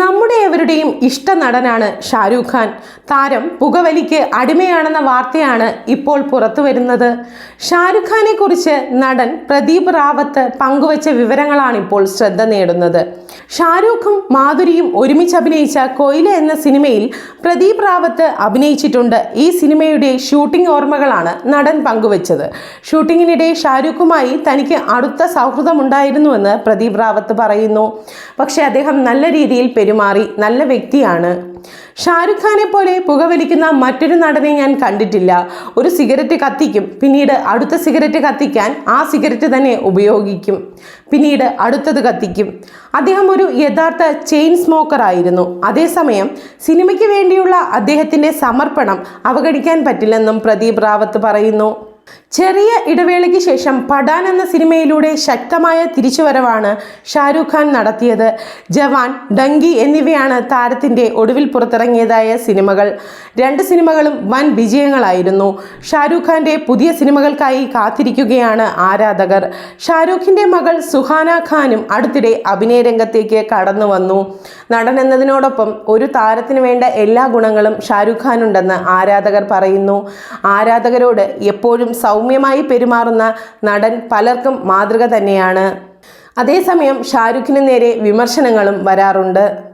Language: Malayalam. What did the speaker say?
നമ്മുടെ എവരുടെയും ഇഷ്ട നടനാണ് ഷാരൂഖ് ഖാൻ. താരം പുകവലിക്ക് അടിമയാണെന്ന വാർത്തയാണ് ഇപ്പോൾ പുറത്തു വരുന്നത്. ഷാരൂഖ് ഖാനെ കുറിച്ച് നടൻ പ്രദീപ് റാവത്ത് പങ്കുവച്ച വിവരങ്ങളാണ് ഇപ്പോൾ ശ്രദ്ധ നേടുന്നത്. ഷാരൂഖും മാധുരിയും ഒരുമിച്ച് അഭിനയിച്ച കൊയില എന്ന സിനിമയിൽ പ്രദീപ് റാവത്ത് അഭിനയിച്ചിട്ടുണ്ട്. ഈ സിനിമയുടെ ഷൂട്ടിംഗ് ഓർമ്മകളാണ് നടൻ പങ്കുവച്ചത്. ഷൂട്ടിങ്ങിനിടെ ഷാരൂഖുമായി തനിക്ക് അടുത്ത സൗഹൃദമുണ്ടായിരുന്നുവെന്ന് പ്രദീപ് റാവത്ത് പറയുന്നു. പക്ഷേ അദ്ദേഹം നല്ല രീതിയിൽ പെരുമാറി നല്ല വ്യക്തിയാണ്. ഷാരുഖ് ഖാനെ പോലെ പുകവലിക്കുന്ന മറ്റൊരു നടനെ ഞാൻ കണ്ടിട്ടില്ല. ഒരു സിഗരറ്റ് കത്തിക്കും പിന്നീട് അടുത്ത സിഗരറ്റ് കത്തിക്കാൻ ആ സിഗരറ്റ് തന്നെ ഉപയോഗിക്കും പിന്നീട് അടുത്തത് കത്തിക്കും. അദ്ദേഹം ഒരു യഥാർത്ഥ ചെയിൻ സ്മോക്കർ ആയിരുന്നു. അതേസമയം സിനിമയ്ക്ക് വേണ്ടിയുള്ള അദ്ദേഹത്തിന്റെ സമർപ്പണം അവഗണിക്കാൻ പറ്റില്ലെന്നും പ്രദീപ് റാവത്ത് പറയുന്നു. ചെറിയ ഇടവേളയ്ക്ക് ശേഷം പഠാൻ എന്ന സിനിമയിലൂടെ ശക്തമായ തിരിച്ചുവരവാണ് ഷാരൂഖ് ഖാൻ നടത്തിയത്. ജവാൻ ഡങ്കി എന്നിവയാണ് താരത്തിന്റെ ഒടുവിൽ പുറത്തിറങ്ങിയതായ സിനിമകൾ. രണ്ട് സിനിമകളും വൻ വിജയങ്ങളായിരുന്നു. ഷാരൂഖ് ഖാന്റെ പുതിയ സിനിമകൾക്കായി കാത്തിരിക്കുകയാണ് ആരാധകർ. ഷാരൂഖിന്റെ മകൾ സുഹാന ഖാനും അടുത്തിടെ അഭിനയ രംഗത്തേക്ക് കടന്നു വന്നു. നടൻ എന്നതിനോടൊപ്പം ഒരു താരത്തിന് വേണ്ട എല്ലാ ഗുണങ്ങളും ഷാരൂഖ് ഖാനുണ്ടെന്ന് ആരാധകർ പറയുന്നു. ആരാധകരോട് എപ്പോഴും സൗമ്യമായി പെരുമാറുന്ന നടൻ പലർക്കും മാതൃക തന്നെയാണ്. അതേസമയം ഷാരൂഖിന് നേരെ വിമർശനങ്ങളും വരാറുണ്ട്.